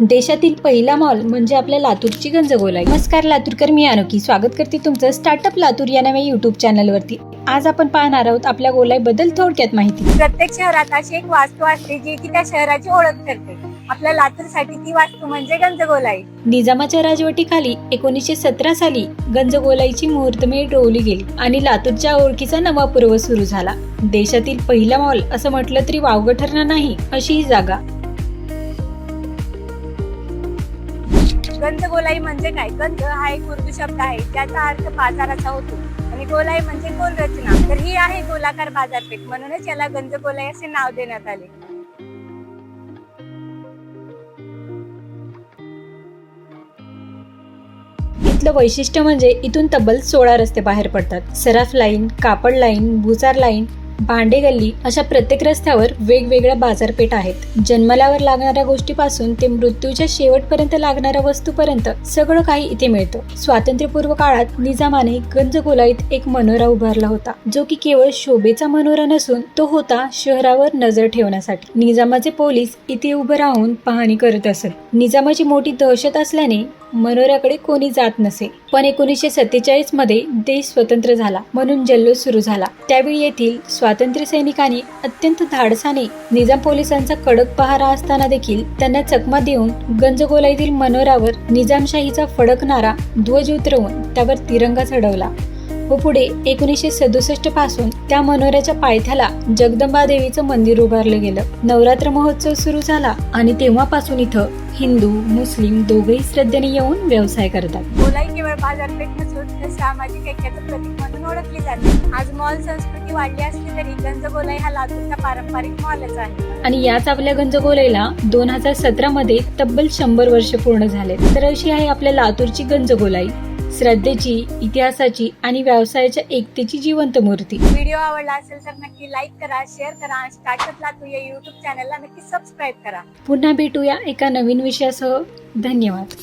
देशातील पहिला मॉल म्हणजे आपल्या लातूरची गंजगोलाई. नमस्कार लातूरकर मी अनोखी. स्वागत करते तुमचं स्टार्टअप लातूर या नव्या युट्यूब चॅनलवरती आज आपण पाहणार आहोत आपल्या गोलाईबद्दल थोडक्यात माहिती. प्रत्येक शहरात अशी एक वास्तू असते जी की त्या शहराची ओळख ठरते आपल्या लातूरसाठी ती वास्तू म्हणजे गंजगोलाई. निजामाच्या राजवटीखाली एकोणीसशे सतरा साली गंजगोलाईची मुहूर्तमेढ रोवली गेली आणि लातूरच्या ओळखीचा नवा पर्व सुरू झाला. देशातील पहिला मॉल असं म्हटलं तरी वावगं ठरणार नाही अशी ही जागा. गंजगोलाई म्हणजे काय? गंज हा एक उर्दू शब्द आहे. त्याचा अर्थ बाजाराचा होतो. आणि गोलाई म्हणजे गोल रचना तर ही आहे गोलाकार बाजारपेठ. म्हणूनच याला गंजगोलाई असे नाव देण्यात आले. इथलं वैशिष्ट्य म्हणजे इथून तब्बल सोळा रस्ते बाहेर पडतात. सराफ लाईन कापड लाईन भुसार लाईन भांडे गल्ली अशा प्रत्येक रस्त्यावर वेगवेगळ्या बाजारपेठ आहेत. जन्मल्यावर लागणाऱ्या गोष्टीपासून ते मृत्यूच्या शेवटपर्यंत लागणाऱ्या वस्तूपर्यंत सगळं काही इथे मिळतं. स्वातंत्र्यपूर्व काळात निजामाने गंजगोलाईत एक मनोरा उभारला होता जो की केवळ शोभेचा मनोरा नसून तो होता शहरावर नजर ठेवण्यासाठी. निजामाचे पोलीस इथे उभं राहून पाहणी करत असत. निजामाची मोठी दहशत असल्याने मनोऱ्याकडे कोणी जात नसे. पण एकोणीसशे सत्तेचाळीसमध्ये देश स्वतंत्र झाला म्हणून जल्लोष सुरू झाला. त्यावेळी येथील स्वातंत्र्य सैनिकांनी अत्यंत धाडसाने निजाम पोलिसांचा कडक पहारा असताना देखील त्यांना चकमा देऊन गंजगोलाईतील मनोऱ्यावर निजामशाहीचा फडकणारा ध्वज उतरवून त्यावर तिरंगा चढवला. व पुढे एकोणीसशे सदुसष्टपासून त्या मनोऱ्याच्या पायथ्याला जगदंबा देवीचं मंदिर उभारलं गेलं. नवरात्र महोत्सव सुरू झाला आणि तेव्हापासून इथं हिंदू मुस्लिम दोघेही श्रद्धेने येऊन व्यवसाय करतात. गोलाई केवळ बाजारपेठ नसून तर सामाजिक ऐक्याचं प्रतीक म्हणून ओळखली जाते. आज मॉल संस्कृती वाढली असली तरी गंजगोलाई हा लातूरचा पारंपरिक मॉलच आहे. आणि याच आपल्या गंजगोलाईला दोन हजार सतरा मध्ये तब्बल शंभर वर्ष पूर्ण झाले. तर अशी आहे आपल्या लातूरची गंजगोलाई श्रद्धेची इतिहासाची आणि व्यवसायाच्या एकतेची जिवंत मूर्ती. व्हिडिओ आवडला असेल तर नक्की लाईक करा शेअर करा आणि स्टार्टअप लातूर या युट्यूब चॅनलला नक्की सबस्क्राईब करा. पुन्हा भेटूया एका नवीन विषयासह. धन्यवाद.